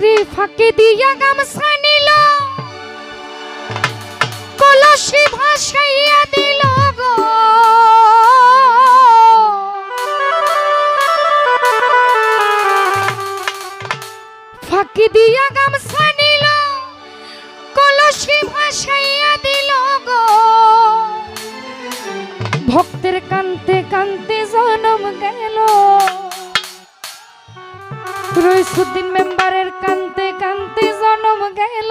ওরে ফাঁকে দিয়া গামছা নিল। কলসি ভাসাইয়া দিল গো। ফাঁকি দিয়া গামছা নিল, কলসি ভাসাইয়া দিল গো। ভক্তের কান্তে কান্তে জনম গেল। রইসুদ্দিন মেম্বারের কান্তে কান্তে জনম গেল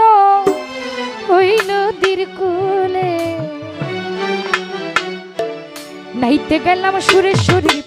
ওই নদীর কুলে। নাইতে গেলাম সুরেশ্বরীর